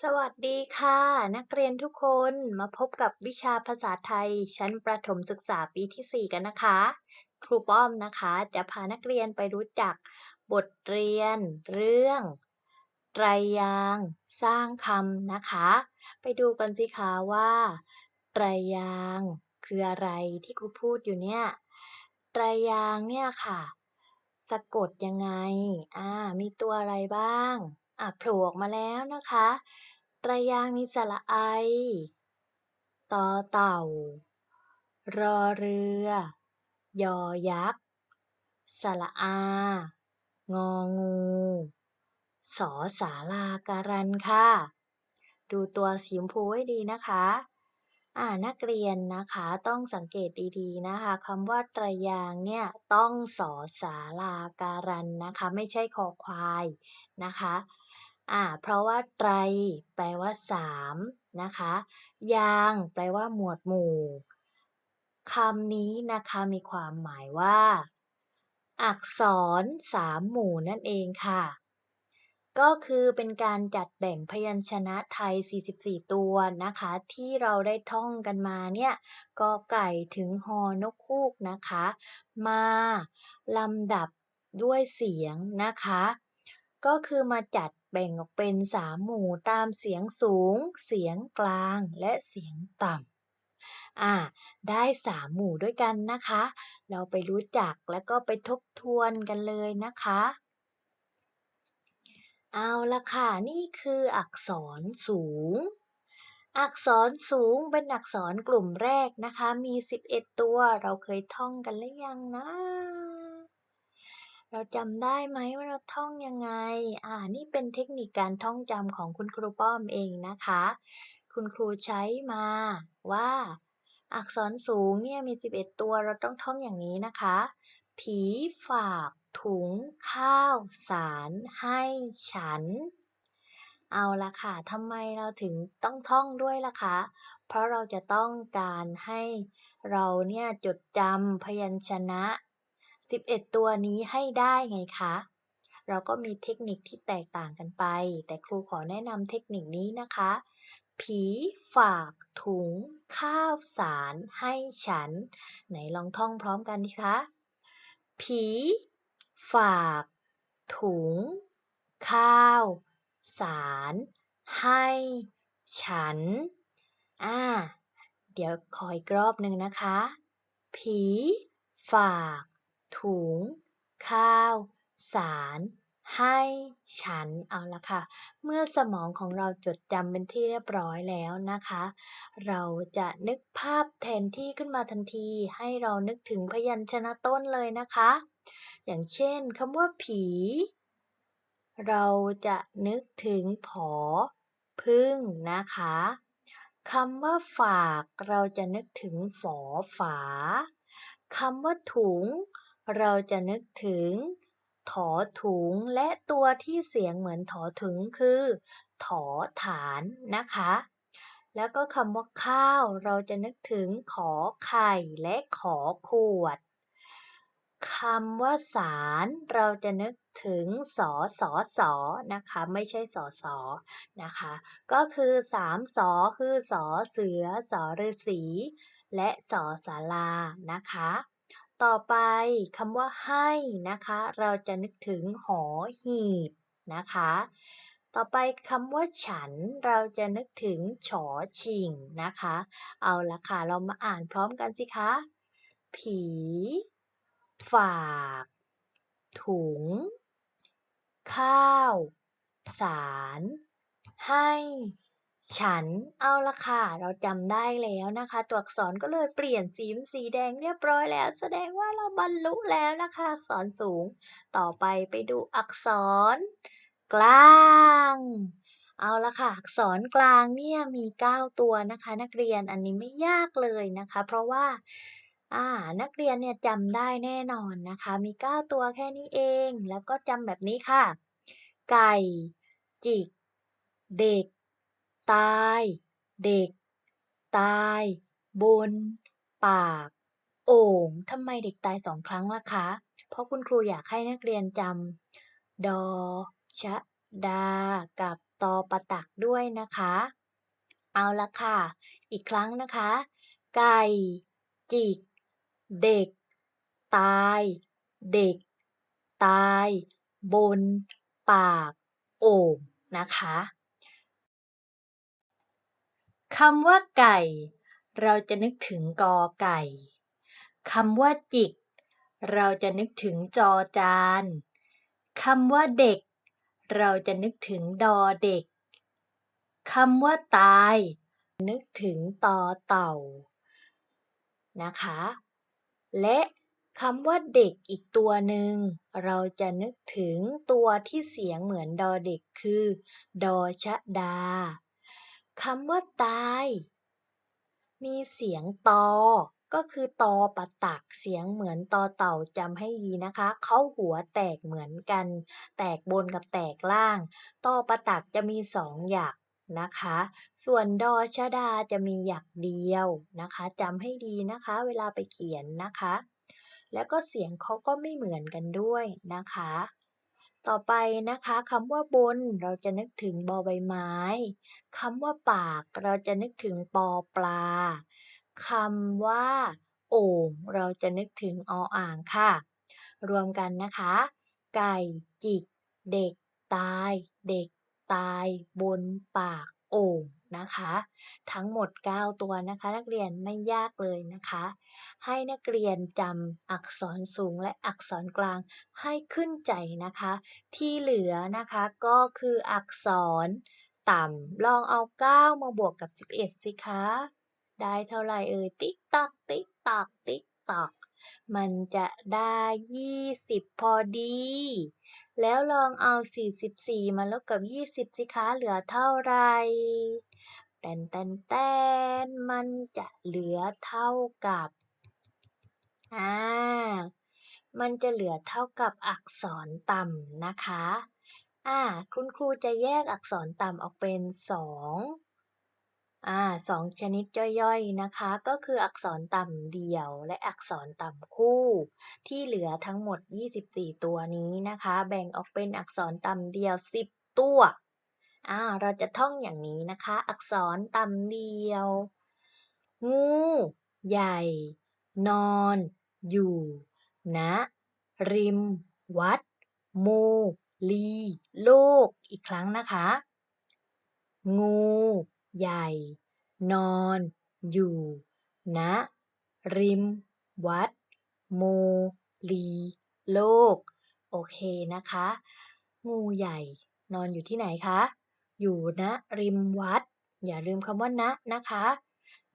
สวัสดีค่ะ นักเรียนทุกคนมาพบกับวิชาภาษาไทย ชั้นประถมศึกษาปีที่ 4 กันนะคะ ครูป้อมนะคะ จะพานักเรียนไปรู้จักบทเรียน เรื่องไตรยางสร้างคำนะคะ ไปดูกันสิคะว่าไตรยางคืออะไรที่ครูพูดอยู่เนี่ยไตรยางเนี่ยค่ะ สะกดยังไงอ่ามีตัวอะไรบ้าง อะโผล่ออกมาแล้วนะคะไตรยางมีสระไอ ต่อเต่า รอเรือ ยอยักษ์ สระอา งองู สอสาราการันค่ะ ดูตัวสีชมพูให้ดีนะคะ อ่านักเรียนนะคะต้องสังเกตดีๆนะคะคำว่าไตรยางเนี่ยต้องสอสาราการันนะคะ ไม่ใช่คอควายนะคะ อ่าเพราะว่าไตร แปลว่าสามนะคะยางแปลว่าหมวดหมู่คำนี้นะคะมีความหมายว่า อักษรสามหมู่นั่นเองค่ะ ก็คือเป็นการจัดแบ่งพยัญชนะไทย 44 ตัวนะคะ ที่เราได้ท่องกันมาเนี่ยกอไก่ถึงฮอนกฮูกนะคะ มาลำดับด้วยเสียงนะคะ ก็คือมาจัด แบ่งออกเป็นสามหมู่ตามเสียงสูง เสียงกลางและเสียงต่ำอ่าได้สามหมู่ด้วยกันนะคะ เราไปรู้จักแล้วก็ไปทบทวนกันเลยนะคะ เอาละค่ะ นี่คืออักษรสูง อักษรสูงเป็นอักษรกลุ่มแรกนะคะ มี 11 ตัว เราเคยท่องกันหรือยังนะ เราจำได้ไหมว่าเราท่องยังไง อ่า นี่เป็นเทคนิคการท่องจำของคุณครูป้อมเองนะคะ คุณครูใช้มาว่า อักษรสูงเนี่ยมี 11 ตัวเราต้องท่องอย่างนี้นะคะ ผีฝากถุงข้าวสารให้ฉัน เอาละค่ะทำไมเราถึงต้องท่องด้วยล่ะคะ เพราะเราจะต้องการให้เราเนี่ยจดจำพยัญชนะ 11 ตัวนี้ให้ได้ไงคะ เราก็มีเทคนิคที่แตกต่างกันไป แต่ครูขอแนะนำเทคนิคนี้นะคะ ผีฝากถุง ข้าวสารให้ฉัน ไหนลองท่องพร้อมกันดีคะ ผีฝาก ถุง ข้าว สาร ให้ ฉัน อ่า เดี๋ยวคอยกรอบหนึ่งนะคะ ผี ฝาก ถุง ข้าว สาร ให้ฉันเอาละค่ะ เมื่อสมองของเราจดจำเป็นที่เรียบร้อยแล้วนะคะ เราจะนึกภาพแทนที่ขึ้นมาทันที ให้เรานึกถึงพยัญชนะต้นเลยนะคะ อย่างเช่นคำว่าผี เราจะนึกถึงผอ พึ่งนะคะคำว่าฝากเราจะนึกถึงฝอฝา คำว่าถุง เราจะนึกถึงถอถุงและตัวที่เสียงเหมือนถอถึงคือ ถอฐานนะคะ แล้วก็คำว่าข้าว เราจะนึกถึงขอไข่และขอขวดคำว่าสารเราจะนึกถึงสอสอสอนะคะ ไม่ใช่สอสอนะคะ ก็คือสามสอคือสอเสือสอฤาษีและสอสารานะคะ ต่อไปคำว่าให้นะคะ เราจะนึกถึงหอหีบนะคะ ต่อไปคำว่าฉันเราจะนึกถึงฉอชิงนะคะ เอาละค่ะ เรามาอ่านพร้อมกันสิคะ ผี ฝาก ถุง ข้าว สาร ให้ ฉันเอาละค่ะ เราจำได้แล้วนะคะ ตัวอักษรก็เลยเปลี่ยนสีเป็นสีแดงเรียบร้อยแล้ว แสดงว่าเราบรรลุแล้วนะคะ อักษรสูง ต่อไปไปดูอักษร กลาง เอาละค่ะ อักษรกลางเนี่ยมี 9 ตัวนะคะ นักเรียนอันนี้ไม่ยากเลยนะคะ เพราะว่าอ่านักเรียนเนี่ยจำได้แน่นอนนะคะ มี 9 ตัวแค่นี้เอง แล้วก็จำแบบนี้ค่ะ ไก่ จิก เด็ก ตาย เด็ก ตาย บน ปาก โอ่งทำไมเด็กตายสองครั้งล่ะคะ เพราะคุณครูอยากให้นักเรียนจำดอ ชะ ดา กับตอประตักด้วยนะคะ เอาละค่ะ อีกครั้งนะคะ ไก่ จิก เด็ก ตาย เด็ก ตาย บน ปาก โอ่งนะคะ คำว่าไก่ เราจะนึกถึงกอไก่ คำว่าจิก เราจะนึกถึงจอจาน คำว่าเด็ก เราจะนึกถึงดอเด็ก คำว่าตาย นึกถึงตอเต่า นะคะ และคำว่าเด็กอีกตัวหนึ่ง เราจะนึกถึงตัวที่เสียงเหมือนดอเด็กคือ ดอชะดา คำว่าตาย มีเสียงตอ ก็คือตอประตักเสียงเหมือนตอเต่าจำให้ดีนะคะ เขาหัวแตกเหมือนกัน แตกบนกับแตกล่าง ตอประตักจะมีสองหยักนะคะ ส่วนดอชะดาจะมีหยักเดียวนะคะจำให้ดีนะคะ เวลาไปเขียนนะคะ แล้วก็เสียงเขาก็ไม่เหมือนกันด้วยนะคะ ต่อไปนะคะคำว่าบนเราจะนึกถึงบอใบไม้คำว่าปากเราจะนึกถึงปอปลาคำว่า โอ่งเราจะนึกถึงออ่างค่ะ รวมกันนะคะ ไก่จิก เด็กตาย เด็กตาย บนปากโอ่ง นะคะ ทั้งหมด 9 ตัวนะคะ นักเรียนไม่ยากเลยนะคะ ให้นักเรียนจำอักษรสูงและอักษรกลางให้ขึ้นใจนะคะ ที่เหลือนะคะก็คืออักษรต่ำลองเอา 9 มาบวกกับ 11 สิคะ ได้เท่าไหร่เอ่ย ติ๊กตอกติ๊กตอกติ๊ก อก มันจะได้ 20 พอดี แล้วลองเอา 44 มาลบกับ 20 สิคะ เหลือเท่าไหร่แตนแตนแตนมันจะเหลือเท่ากับ อ่า มันจะเหลือเท่ากับอักษรต่ำนะคะ อ่า คุณครูจะแยกอักษรต่ำออกเป็นสอง อ่าสองชนิดย่อยๆนะคะ ก็คืออักษรต่ำเดี่ยว และอักษรต่ำคู่ ที่เหลือทั้งหมด 24 ตัวนี้นะคะ แบ่งออกเป็นอักษรต่ำเดี่ยว 10 ตัวอ่าเราจะท่องอย่างนี้นะคะ อักษรต่ำเดียว งู ใหญ่ นอน อยู่ณริม วัด โม ลี โลก อีกครั้งนะคะ งู ใหญ่ นอน อยู่ ณ ริม วัด โม ลี โลก โอเคนะคะ งูใหญ่ นอนอยู่ที่ไหนคะ อยู่ณริมวัด อย่าลืมคำว่าณนะคะ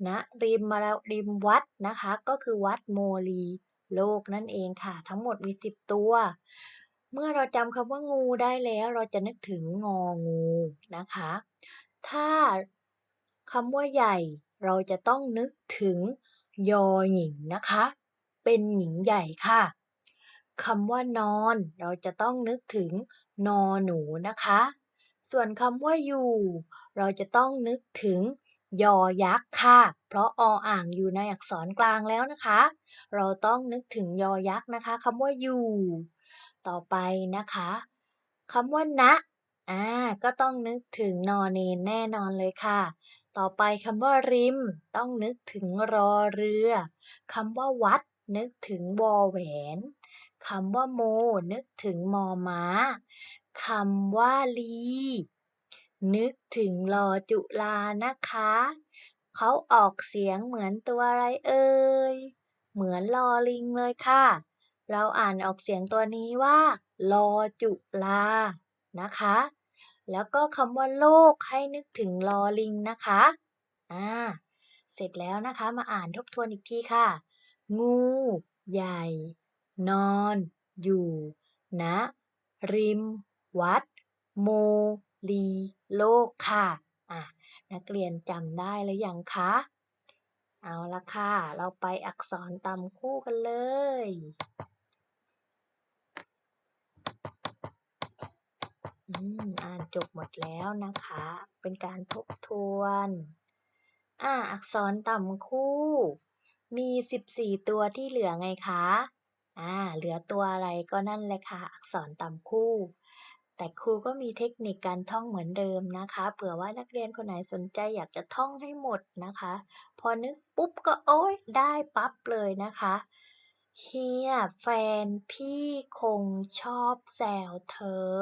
ณริมมาแล้วริมวัดนะคะ ก็คือวัดโมลี โลกนั่นเองค่ะ ทั้งหมดมี10ตัว เมื่อเราจำคำว่างูได้แล้ว เราจะนึกถึงงองูนะคะ ถ้า คำว่าใหญ่ เราจะต้องนึกถึง ยอหญิงนะคะ เป็นหญิงใหญ่ค่ะคำว่านอน เราจะต้องนึกถึงนอหนูนะคะ ส่วนคำว่าอยู่ เราจะต้องนึกถึงยอยักษ์ค่ะ เพราะออ่างอยู่ในอักษรกลางแล้วนะคะ เราต้องนึกถึงยอยักษ์นะคะคำว่าอยู่ ต่อไปนะคะคำว่าณอ่าก็ต้องนึกถึงนอเนนแน่นอนเลยค่ะ ต่อไปคำว่าริม ต้องนึกถึงรอเรือคำว่าวัด นึกถึงวอแหวนคำว่าโม นึกถึงมอม้าคำว่าลี นึกถึงลอจุลานะคะ เขาออกเสียงเหมือนตัวอะไรเอ่ย เหมือนลอลิงเลยค่ะ เราอ่านออกเสียงตัวนี้ว่า ลอจุลานะคะ แล้วก็คำว่าโลกให้นึกถึงลอลิงนะคะอ่าเสร็จแล้วนะคะมาอ่านทบทวนอีกทีค่ะ งู ใหญ่ นอน อยู่ณริม วัด โมลี โลกค่ะอะ นักเรียนจำได้หรือยังคะ เอาละค่ะ เราไปอักษรตามคู่กันเลย อืมอ่านจบหมดแล้วนะคะ เป็นการทบทวน อ่า อักษรต่ำคู่ มี 14 ตัวที่เหลือไงคะ อ่า เหลือตัวอะไรก็นั่นเลยค่ะ อักษรต่ำคู่ แต่ครูก็มีเทคนิคการท่องเหมือนเดิมนะคะ เผื่อว่านักเรียนคนไหนสนใจอยากจะท่องให้หมดนะคะ พอนึกปุ๊บก็โอ๊ย ได้ปั๊บเลยนะคะเฮียแฟนพี่คงชอบแซวเธอ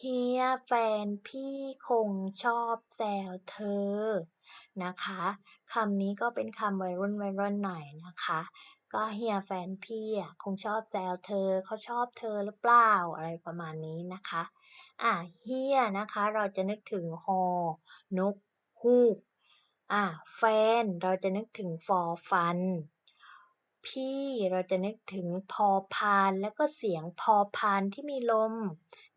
เฮียแฟนพี่คงชอบแซวเธอ นะคะคำนี้ก็เป็นคำวัยรุ่นวัยรุ่นหน่อยนะคะ ก็เฮียแฟนพี่อะคงชอบแซวเธอเขาชอบเธอหรือเปล่าอะไรประมาณนี้นะคะ อะเฮียนะคะ เราจะนึกถึงฮอนกฮูกอะแฟนเราจะนึกถึงฟอฟัน พี่เราจะนึกถึงพอพานแล้วก็เสียงพอพานที่มีลม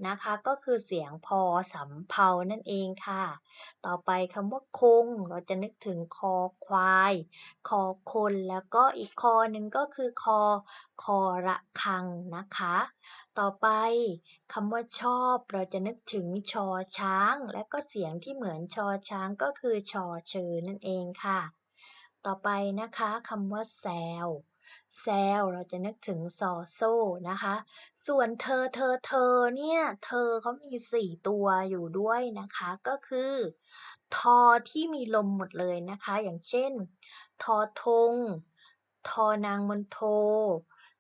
นะคะ ก็คือเสียงพอสำเพานั่นเองค่ะ ต่อไปคำว่าคง เราจะนึกถึงคอควาย คอคนแล้วก็อีกคอหนึ่งก็คือคอคอระคังนะคะ ต่อไปคำว่าชอบ เราจะนึกถึงชอช้าง และก็เสียงที่เหมือนชอช้างก็คือชอเชอนั่นเองค่ะต่อไปนะคะคำว่าแซว แซวเราจะนึกถึงซอโซ่นะคะ ส่วนเธอเธอเธอเนี่ยเธอเขามีสี่ตัวอยู่ด้วยนะคะ ก็คือ ทอที่มีลมหมดเลยนะคะ อย่างเช่น ทอทง ทอนางมนโท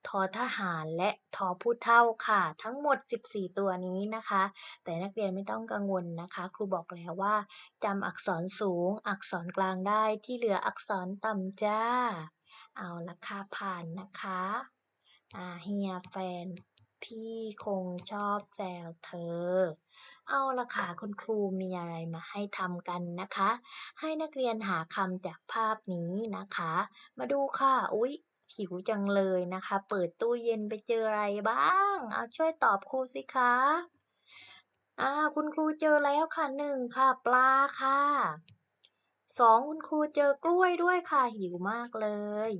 ทอทหารและทอผู้เท่าค่ะ ทั้งหมด 14 ตัวนี้นะคะ แต่นักเรียนไม่ต้องกังวลนะคะ ครูบอกแล้วว่าจำอักษรสูง อักษรกลางได้ที่เหลืออักษรต่ำจ้า เอาละค่ะผ่านนะคะอ่าเฮียแฟนพี่คงชอบแซวเธอ เอาละค่ะคุณครูมีอะไรมาให้ทำกันนะคะ ให้นักเรียนหาคำจากภาพนี้นะคะ มาดูค่ะ อุ๊ย หิวจังเลยนะคะ เปิดตู้เย็นไปเจออะไรบ้าง เอาช่วยตอบครูสิคะอ่าคุณครูเจอแล้วค่ะหนึ่งค่ะ ปลาค่ะ สองคุณครูเจอกล้วยด้วยค่ะหิวมากเลย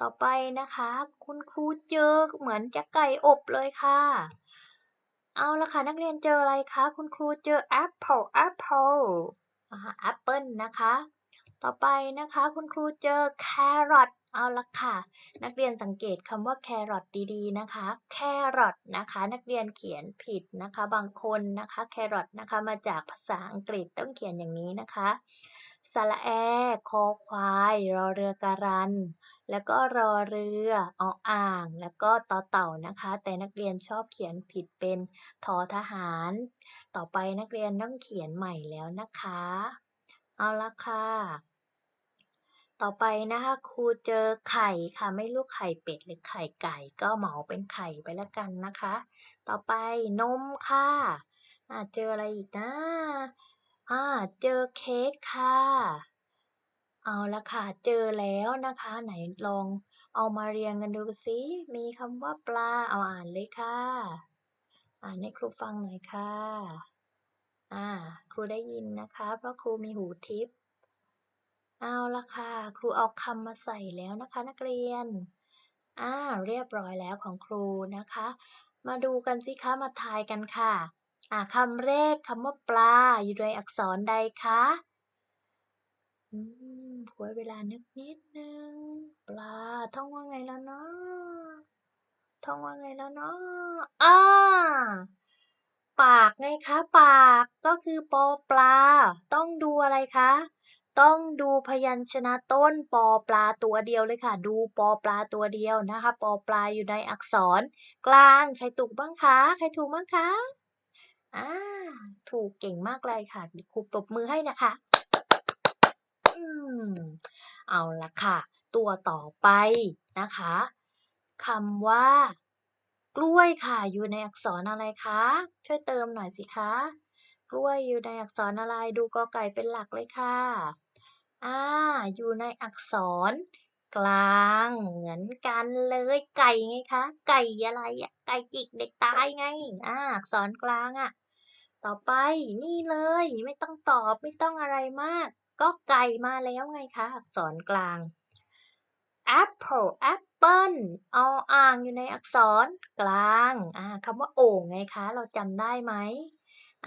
ต่อไปนะคะ คุณครูเจอเหมือนจะไก่อบเลยค่ะ เอาละค่ะนักเรียนเจออะไรคะคุณครูเจอแอปเปิลแอปเปิลนะคะแอปเปิลนะคะ ต่อไปนะคะคุณครูเจอแครอทเอาละค่ะ นักเรียนสังเกตคำว่าแครอทดีๆนะคะ แครอทนะคะ นักเรียนเขียนผิดนะคะ บางคนนะคะ แครอทนะคะ มาจากภาษาอังกฤษต้องเขียนอย่างนี้นะคะ สระแอ คอควาย รอเรือการัน แล้วก็รอเรือออ่าง แล้วก็ต่อเต่านะคะ แต่นักเรียนชอบเขียนผิดเป็นทอทหาร ต่อไปนักเรียนต้องเขียนใหม่แล้วนะคะ เอาละค่ะต่อไปนะคะครูเจอไข่ค่ะไม่รู้ไข่เป็ดหรือไข่ไก่ ก็เหมาเป็นไข่ไปแล้วกันนะคะ ต่อไปนมค่ะอ่าเจออะไรอีกนะ อ่า เจอเค้กค่ะ เอาละค่ะ เจอแล้วนะคะ ไหนลองเอามาเรียงกันดูสิมีคำว่าปลา เอาอ่านเลยค่ะ อ่านให้ครูฟังหน่อยค่ะ อ่า ครูได้ยินนะคะ เพราะครูมีหูทิพย์ เอาละค่ะ ครูเอาคำมาใส่แล้วนะคะ นักเรียน อ่า เรียบร้อยแล้วของครูนะคะ มาดูกันสิคะ มาทายกันค่ะ อ่าคำแรกคำว่าปลาอยู่ในอักษรใดคะอืมครูให้เวลานึกนิดนึง ปลาท่องว่าไงแล้วเนาะท่องว่าไงแล้วเนาะอ่าปากไงคะ ปากก็คือปอปลา ต้องดูอะไรคะ ต้องดูพยัญชนะต้นปอปลาตัวเดียวเลยค่ะ ดูปอปลาตัวเดียวนะคะ ปอปลาอยู่ในอักษร กลางใครถูกบ้างคะ ใครถูกบ้างคะ อ่าถูกเก่งมากเลยค่ะครูปรบมือให้นะคะ อืม เอาละค่ะ ตัวต่อไปนะคะคำว่า กล้วยค่ะ อยู่ในอักษรอะไรคะ ช่วยเติมหน่อยสิคะ กล้วยอยู่ในอักษรอะไร ดูกอไก่เป็นหลักเลยค่ะ อ่า อยู่ในอักษร กลางเหมือนกันเลยไก่ไงคะ ไก่อะไรอะไก่จิกเด็กตายไงอ่าอักษรกลางอะ ต่อไปนี่เลยไม่ต้องตอบไม่ต้องอะไรมาก ก็ไก่มาแล้วไงคะ อักษรกลาง apple apple เอาอ่างอยู่ในอักษรกลางอ่าคำว่าโอ่งไงคะ เราจำได้ไหม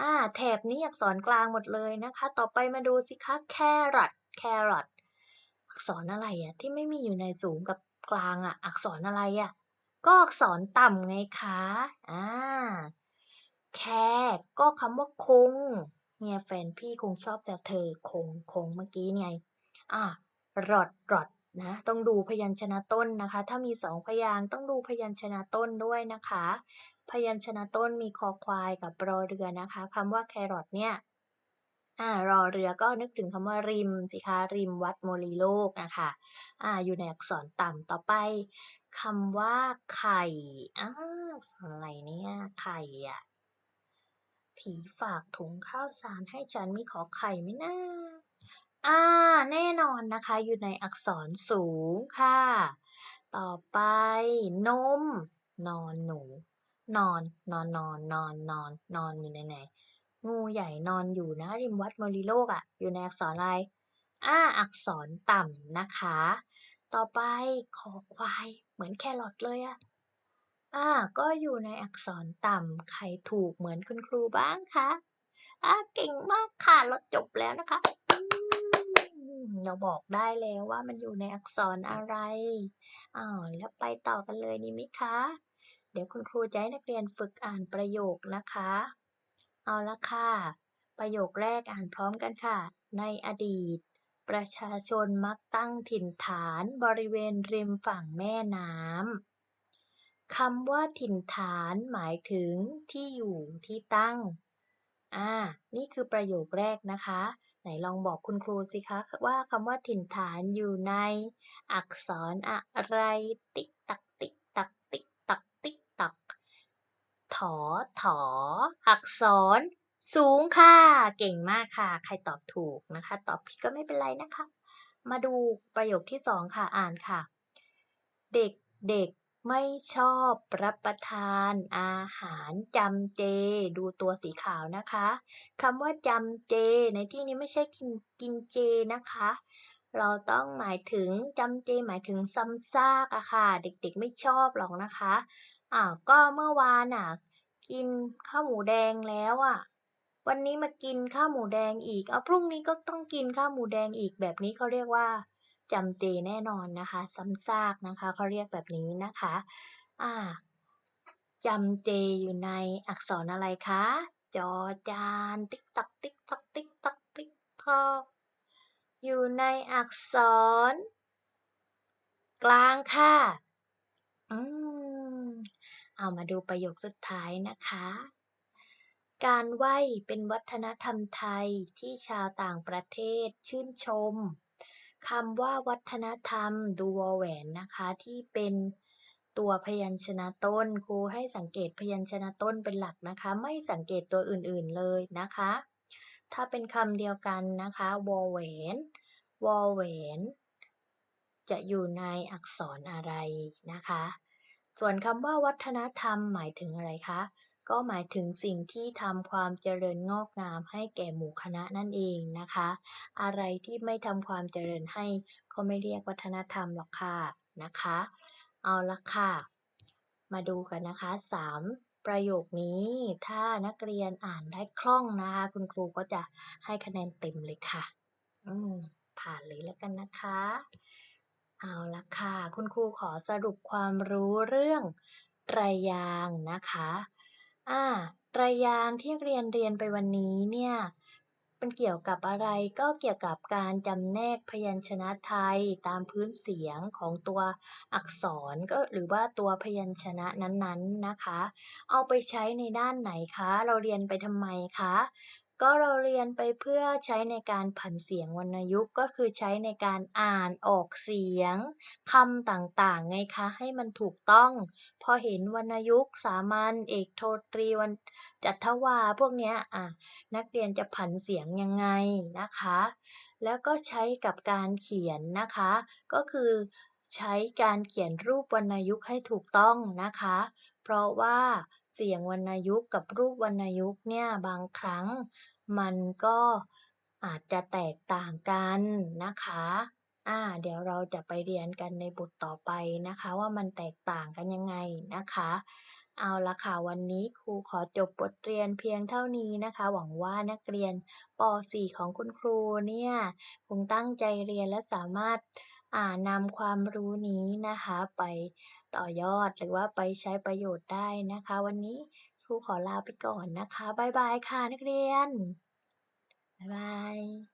อ่าแถบนี้อักษรกลางหมดเลยนะคะ ต่อไปมาดูสิคะ carrot carrot อัักษรอะไรอะที่ไม่มีอยู่ในสูงกับกลางอะอักษรอะไรอะก็อักษรต่ำไงคะอ่าแคร์ก็คำว่าคงเนี่ยแฟนพี่คงชอบจะเธอคงคงเมื่อกี้ไงอะรอดรอดนะต้องดูพยัญชนะต้นนะคะ ถ้ามีสองพยางต้องดูพยัญชนะต้นด้วยนะคะ พยัญชนะต้นมีคอควายกับรอเรือนะคะคำว่าแครอทเนี่ย อ่ารอเรือก็นึกถึงคำว่าริมสิคะริมวัดโมลีโลกนะคะอ่าอยู่ในอักษรต่ำต่อไปคำว่าไข่อ้าอะไรเนี่ยไข่อะผีฝากถุงข้าวสารให้ฉันมีขอไข่ไหมนะอ่าแน่นอนนะคะอยู่ในอักษรสูงค่ะ ต่อไป นม นอนหนู นอน นอนนอนนอนนอนนอนอยู่ในไหน งูใหญ่นอนอยู่นะริมวัดมริโลกอะ่ะ อยู่ในอักษรอะไรอ่าอักษรต่ำนะคะ ต่อไปคอควาย เหมือนแครอทเลยอะอ่าก็อยู่ในอักษรต่ำใครถูกเหมือนคุณครูบ้างคะอ่าเก่งมากค่ะเราจบแล้วนะคะเราบอกได้แล้วว่ามันอยู่ในอักษรอะไรอ้าวแล้วไปต่อกันเลยดีไหมคะ เดี๋ยวคุณครูจะให้นักเรียนฝึกอ่านประโยคนะคะ เอาละค่ะ ประโยคแรกอ่านพร้อมกันค่ะ ในอดีต ประชาชนมักตั้งถิ่นฐานบริเวณริมฝั่งแม่น้ำคำว่าถิ่นฐานหมายถึงที่อยู่ที่ตั้ง อ่า นี่คือประโยคแรกนะคะ ไหนลองบอกคุณครูสิคะว่าคำว่าถิ่นฐานอยู่ใน อักษรอะไรติ๊กตักติ๊กตักติ๊กตักติ๊กตัก ถอถออักษร สูงค่ะ เก่งมากค่ะ ใครตอบถูกนะคะ ตอบผิดก็ไม่เป็นไรนะคะ มาดูประโยคที่สองค่ะ อ่านค่ะ เด็กเด็กไม่ชอบรับประทานอาหารจำเจ ดูตัวสีขาวนะคะคำว่าจำเจ ในที่นี้ไม่ใช่กินกินเจนะคะ เราต้องหมายถึงจำเจ หมายถึงซ้ำซากอะค่ะ เด็กๆไม่ชอบหรอกนะคะอ่าก็เมื่อวานอะ กินข้าวหมูแดงแล้วอะ วันนี้มากินข้าวหมูแดงอีก เอาพรุ่งนี้ก็ต้องกินข้าวหมูแดงอีกแบบนี้เขาเรียกว่าจำเจแน่นอนนะคะ ซ้ำซากนะคะเขาเรียกแบบนี้นะคะ อ่าจำเจอยู่ในอักษรอะไรคะ จอจาน ติ๊กตักติ๊กตักติ๊กตักติ๊กตอกอยู่ในอักษร กลางค่ะ อืม เอามาดูประโยคสุดท้ายนะคะ การไหว้เป็นวัฒนธรรมไทยที่ชาวต่างประเทศชื่นชมคำว่าวัฒนธรรมดูวอแหวนนะคะที่เป็นตัวพยัญชนะต้นครูให้สังเกตพยัญชนะต้นเป็นหลักนะคะ ไม่สังเกตตัวอื่นๆเลยนะคะ ถ้าเป็นคำเดียวกันนะคะวอแหวนวอแหวนจะอยู่ในอักษรอะไรนะคะ ส่วนคำว่าวัฒนธรรมหมายถึงอะไรคะ ก็หมายถึงสิ่งที่ทำความเจริญงอกงามให้แก่หมู่คณะนั่นเองนะคะ อะไรที่ไม่ทำความเจริญให้ก็ไม่เรียกวัฒนธรรมหรอกค่ะนะคะ เอาละค่ะ มาดูกันนะคะ 3 ประโยคนี้ถ้านักเรียนอ่านได้คล่องนะคะ คุณครูก็จะให้คะแนนเต็มเลยค่ะ อืมผ่านเลยแล้วกันนะคะ เอาละค่ะ คุณครูขอสรุปความรู้เรื่องไตรยางนะคะ อ่าไตรยางที่เรียนเรียนไปวันนี้เนี่ย มันเกี่ยวกับอะไรก็เกี่ยวกับการจำแนกพยัญชนะไทยตามพื้นเสียงของตัวอักษรก็หรือว่าตัวพยัญชนะนั้นๆนะคะ เอาไปใช้ในด้านไหนคะ เราเรียนไปทำไมคะ ก็เราเรียนไปเพื่อใช้ในการผันเสียงวรรณยุกต์ก็คือใช้ในการอ่านออกเสียงคำต่างๆไงคะ ให้มันถูกต้อง พอเห็นวรรณยุกต์สามัญเอกโทตรีวันจัตวาพวกเนี้ยอะนักเรียนจะผันเสียงยังไงนะคะ แล้วก็ใช้กับการเขียนนะคะ ก็คือใช้การเขียนรูปวรรณยุกต์ให้ถูกต้องนะคะ เพราะว่า เสียงวรรณยุกต์กับรูปวรรณยุกต์เนี่ยบางครั้งมันก็อาจจะแตกต่างกันนะคะอ่าเดี๋ยวเราจะไปเรียนกันในบทต่อไปนะคะ ว่ามันแตกต่างกันยังไงนะคะ เอาละค่ะวันนี้ครูขอจบบทเรียนเพียงเท่านี้นะคะ หวังว่านักเรียนป .4 ของคุณครูเนี่ยคงตั้งใจเรียนและสามารถนำความรู้นี้นะคะไป ต่อยอดหรือว่าไปใช้ประโยชน์ได้นะคะ วันนี้ครูขอลาไปก่อนนะคะ บ๊ายบายค่ะนักเรียน บ๊ายบาย